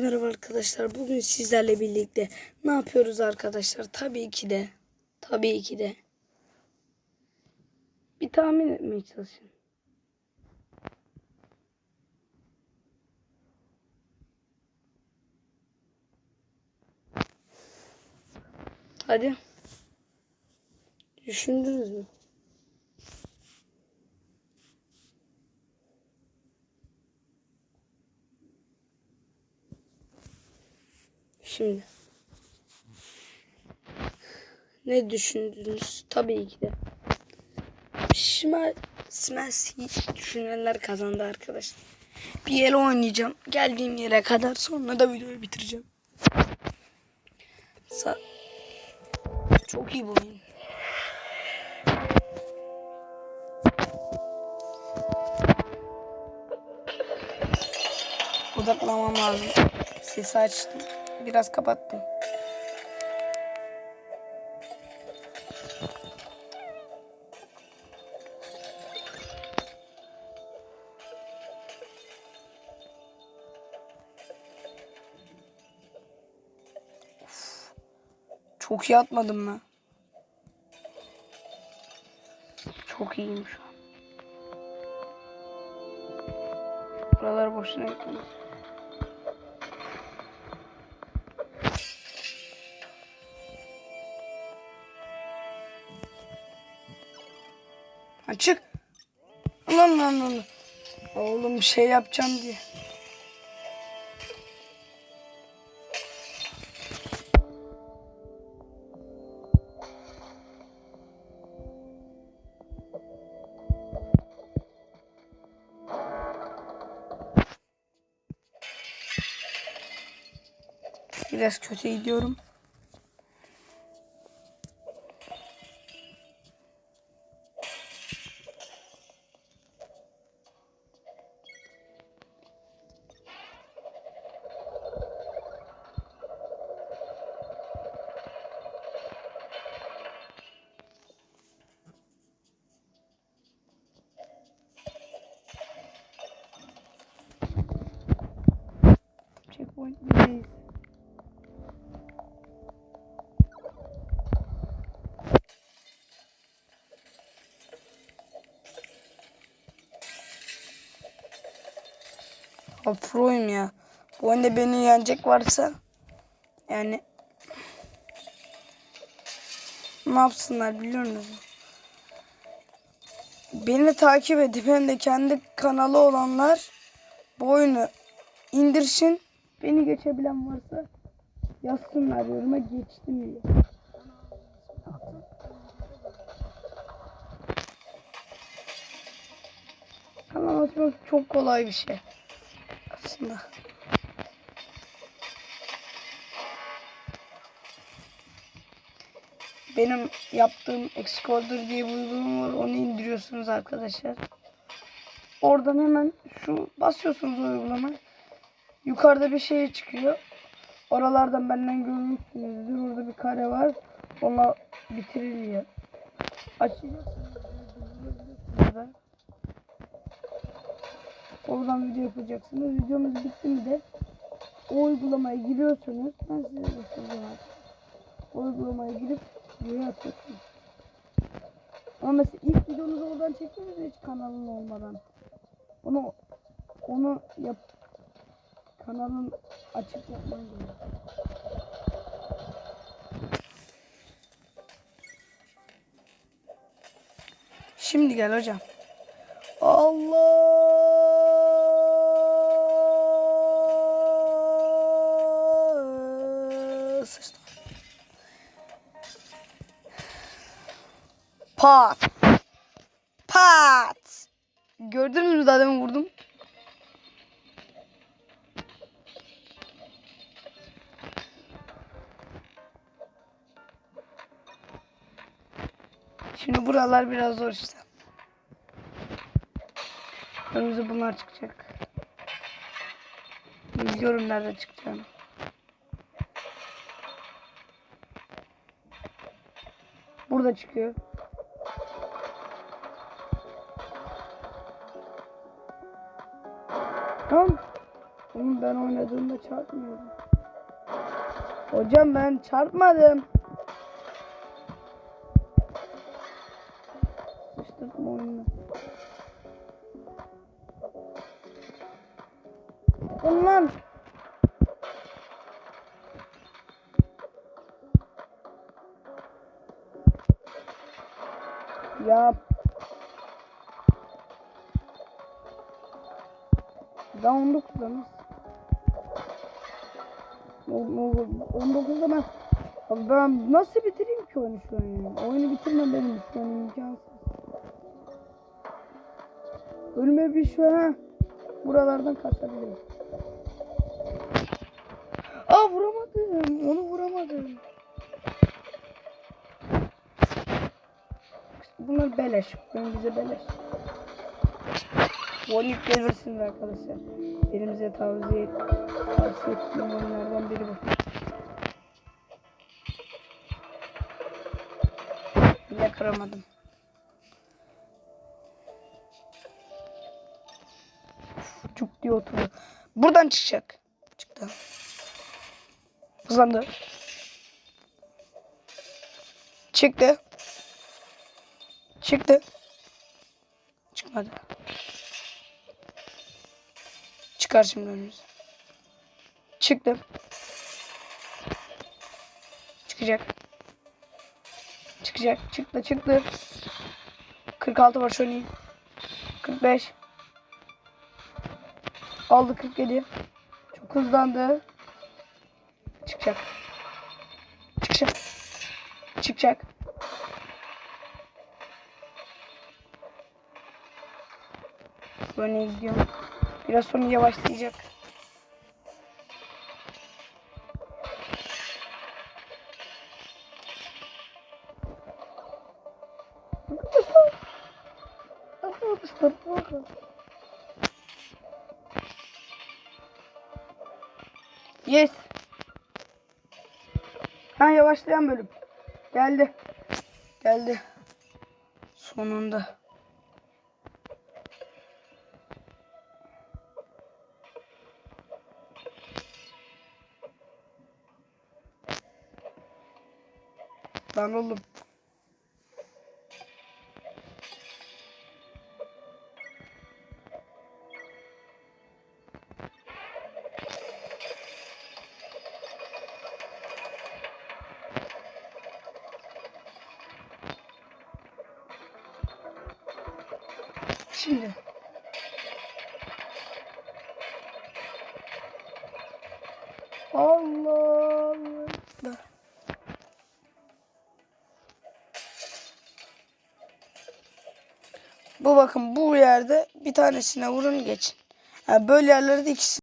Merhaba arkadaşlar. Bugün sizlerle birlikte ne yapıyoruz arkadaşlar? Tabii ki de tabii ki de bir tahmin etmeye çalışın. Hadi. Düşündünüz mü? Şimdi. Ne düşündünüz? Tabii ki de. Şimal Smash hiç düşünenler kazandı arkadaşlar. Bir yere oynayacağım. Geldiğim yere kadar sonra da videoyu bitireceğim. Sa Çok iyi bu oyun. Odaklamam lazım. Sesi açtım. Biraz kapattım. Of. Çok iyi atmadım mı? Çok iyiyim şu an. Buralar boşuna gitmez. Açık. Lan lan lan. Oğlum bir şey yapacağım diye. Biraz kötü gidiyorum. Ha proyum ya. Bu oyunda beni yenecek varsa yani ne yapsınlar biliyor musunuz? Beni takip edip hem de kendi kanalı olanlar bu oyunu indirsin. Beni geçebilen varsa yazsınlar yoruma geçtim diye. Kanal açmak çok kolay bir şey. Aslında. Benim yaptığım Excorder diye bir uygulama var. Onu indiriyorsunuz arkadaşlar. Oradan hemen şu basıyorsunuz uygulamayı. Yukarıda bir şey çıkıyor. Oralardan benden görmüşsünüzdür. Orada bir kare var. Ona bitiriliyor. Burada. Oradan video yapacaksınız. Videomuz bitti mi de o uygulamaya giriyorsunuz. Ben size göstereceğim artık. O uygulamaya girip videoyu atıyorsunuz. Ama mesela ilk videonuzu oradan çektiniz hiç kanalın olmadan. Onu onu yap kanalın açık yapman gerekiyor. Şimdi gel hocam. Allah. Pat. Pat. Gördünüz mü demin vurdum. Şimdi buralar biraz zor işte. Önümüze bunlar çıkacak. Biliyorum nerede çıkacağını. Burada çıkıyor. Tamam. Oğlum ben oynadığımda çarpmıyordum. Hocam ben çarpmadım. Oyunu. Ulan. Ya. Daha 19'da nasıl? O- o- 19'da ben nasıl bitireyim ki oyunu şu an ya? Oyunu bitirmem benim şu an imkansız. Ölüme bir şu an buralardan kaçabilirim. Aa vuramadım. Onu vuramadım. Bunlar beleş. Oyun bize beleş. Vonik gelirsiniz arkadaşlar. Elimize tavsiye, tavsiye ettiğim oyunlardan biri bu. Bile kıramadım. Cuk diye oturuyor. Buradan çıkacak. Çıktı. Hızlandı. Çıktı. Çıktı. Çıkmadı. Çıkar şimdi önümüze. Çıktı. Çıkacak. Çıkacak. Çıktı çıktı. 46 var şu an iyi. 45. Aldı 47. Çok hızlandı. Çıkacak. Çıkacak. Çıkacak. Böyle gidiyorum. Biraz sonra yavaşlayacak. Yes. Ha yavaşlayan bölüm. Geldi. Geldi. Sonunda. Lan oğlum. Şimdi. Allah. Bu bakın bu yerde bir tanesine vurun geçin. Yani böyle yerlerde ikisi